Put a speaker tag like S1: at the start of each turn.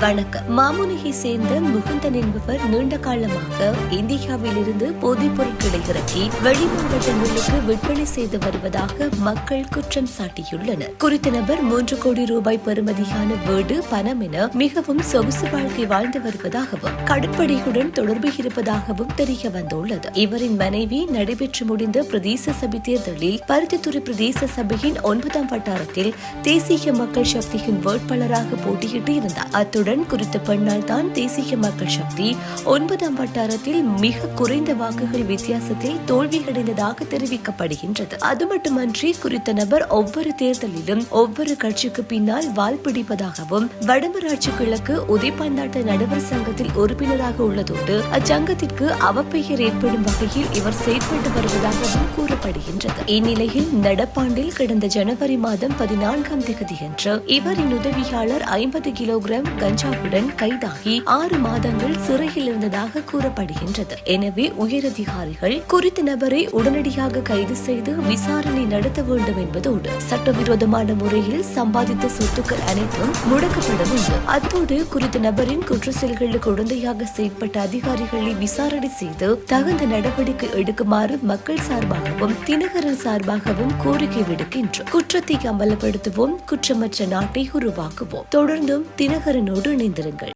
S1: வணக்கம். மாமுனியை சேர்ந்த முகுந்தன் என்பவர் நீண்ட காலமாக இந்தியாவில் இருந்து போதைப் பொருட்களை இறக்கி வெளிமாவட்டங்களுக்கு விற்பனை செய்து வருவதாக மக்கள் குற்றம் சாட்டியுள்ளனர். குறித்த நபர் மூன்று கோடி ரூபாய் பெறுமதியான வீடு பணம் என மிகவும் சொகுசு வாழ்க்கை வாழ்ந்து வருவதாகவும் கடற்படையுடன் தொடர்பு இருப்பதாகவும் தெரிய வந்துள்ளது. இவரின் மனைவி நடைபெற்று முடிந்த பிரதேச சபை தேர்தலில் பருத்தித்துறை பிரதேச சபையின் ஒன்பதாம் வட்டாரத்தில் தேசிய மக்கள் சக்தியின் வேட்பாளராக போட்டியிட்டு இருந்தார். அத்துடன் குறித்த பெண்ணால் தான் தேசிய மக்கள் சக்தி. ஒன்பதாம் வட்டாரத்தில் மிக குறைந்த வாக்குகள் வித்தியாசத்தில் தோல்வியடைந்ததாக தெரிவிக்கப்படுகின்றது. அது மட்டுமன்றி குறித்த நபர் ஒவ்வொரு தேர்தலிலும் ஒவ்வொரு கட்சிக்கு பின்னால் வால் பிடிப்பதாகவும் வடமராட்சி கிழக்கு உதைப்பந்தாட்ட நடுவர் சங்கத்தில் உறுப்பினராக உள்ளதோடு அச்சங்கத்திற்கு அவப்பெயர் ஏற்படும் வகையில் இவர் செயற்பட்டு வருவதாகவும் கூறப்படுகின்றது இந்நிலையில் நடப்பாண்டில் கடந்த ஜனவரி மாதம் பதினான்காம் தேதியன்று இவரின் உதவியாளர் ஐம்பது கிலோகிராம் கஞ்சாவுடன் கைதாகி ஆறு மாதங்கள் சிறையில் இருந்ததாக கூறப்படுகின்றது. எனவே உயரதிகாரிகள் குறித்த நபரை உடனடியாக கைது செய்து விசாரணை நடத்த வேண்டும் என்பதோடு சட்டவிரோதமான முறையில் சம்பாதித்த சொத்துக்கள் அனைத்தும் முடக்கப்பட வேண்டும் அத்தோடு குறித்த நபரின் குற்ற செயல்களுக்கு உடந்தையாக செயற்பட்ட அதிகாரிகளை விசாரணை செய்து தகுந்த நடவடிக்கை எடுக்குமாறு மக்கள் சார்பாகவும் தினகரன் சார்பாகவும் கோரிக்கை விடுக்கின்றோம். குற்றத்தை அமலப்படுத்துவோம் குற்றமற்ற நாட்டை உருவாக்குவோம். தொடர்ந்தும் தினகரனோடு இணைந்திருங்கள்.